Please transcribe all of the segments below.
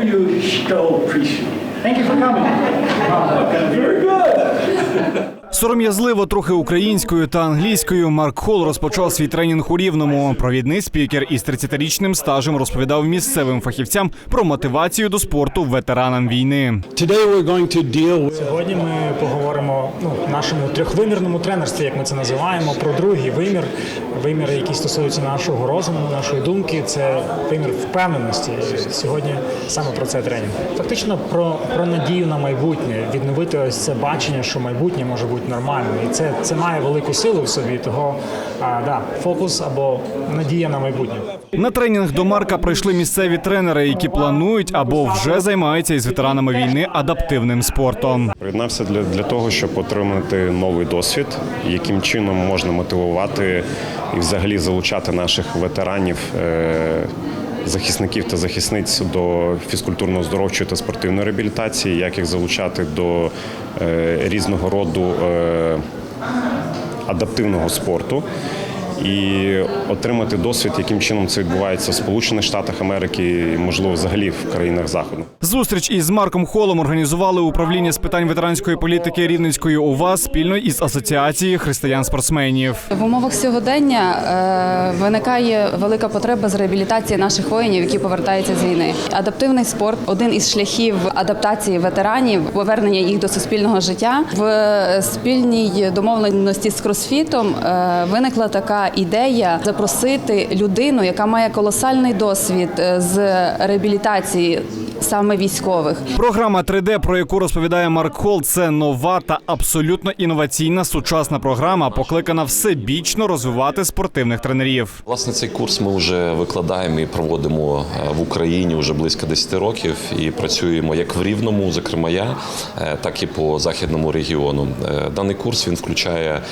overdue Stowe priesthood. Thank you for coming. Сором'язливо трохи українською та англійською Марк Холл розпочав свій тренінг у рівному. Провідний спікер із 30-річним стажем розповідав місцевим фахівцям про мотивацію до спорту ветеранам війни. Сьогодні ми поговоримо ну, нашому трьохвимірному тренерстві, як ми це називаємо, про другий вимір. Вимір, який стосується нашого розуму, нашої думки, це вимір впевненості. Сьогодні саме про це тренінг. Фактично про, про надію на майбутнє, відновити ось це бачення, що майбутнє може бути нормальним. І це, це має велику силу в собі. Того а, да, фокус або надія на майбутнє. На тренінг до Марка прийшли місцеві тренери, які планують або вже займаються із ветеранами війни адаптивним спортом. Приєднався для, для того, щоб отримати новий досвід, яким чином можна мотивувати і взагалі залучати наших ветеранів. Е- Захисників та захисниць до фізкультурно-здоровчої та спортивної реабілітації, як їх залучати до е, різного роду е, адаптивного спорту і отримати досвід, яким чином це відбувається в Сполучених Штатах Америки і, можливо, взагалі в країнах Заходу. Зустріч із Марком Холом організували управління з питань ветеранської політики Рівненської ОВА спільно із асоціацією християн-спортсменів. В умовах сьогодення е, виникає велика потреба з реабілітації наших воїнів, які повертаються з війни. Адаптивний спорт один із шляхів адаптації ветеранів, повернення їх до суспільного життя. В спільній домовленості з кросфітом е, виникла така ідея запросити людину, яка має колосальний досвід е, з реабілітації саме військових. Програма 3D, про яку розповідає Марк Холл, це нова та абсолютно інноваційна сучасна програма, покликана всебічно розвивати спортивних тренерів. Власне, цей курс ми вже викладаємо і проводимо е, в Україні вже близько 10 років і працюємо як в Рівному, зокрема я, е, так і по західному регіону. Даний курс він включає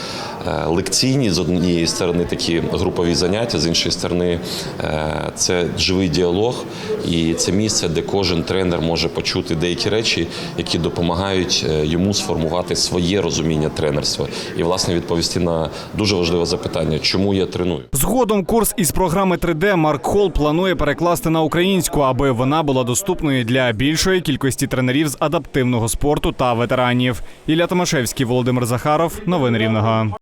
лекційні з однієї сторони такі групові заняття, з іншої сторони е, це живий діалог, і це місце, де кожен тренер може почути деякі речі, які допомагають е, йому сформувати своє розуміння тренерства і власне відповісти на дуже важливе запитання, чому я треную. Згодом курс із програми 3D Марк Холл планує перекласти на українську, аби вона була доступною для більшої кількості тренерів з адаптивного спорту та ветеранів. Ілля Томашевський, Володимир Захаров. Новини Рівного.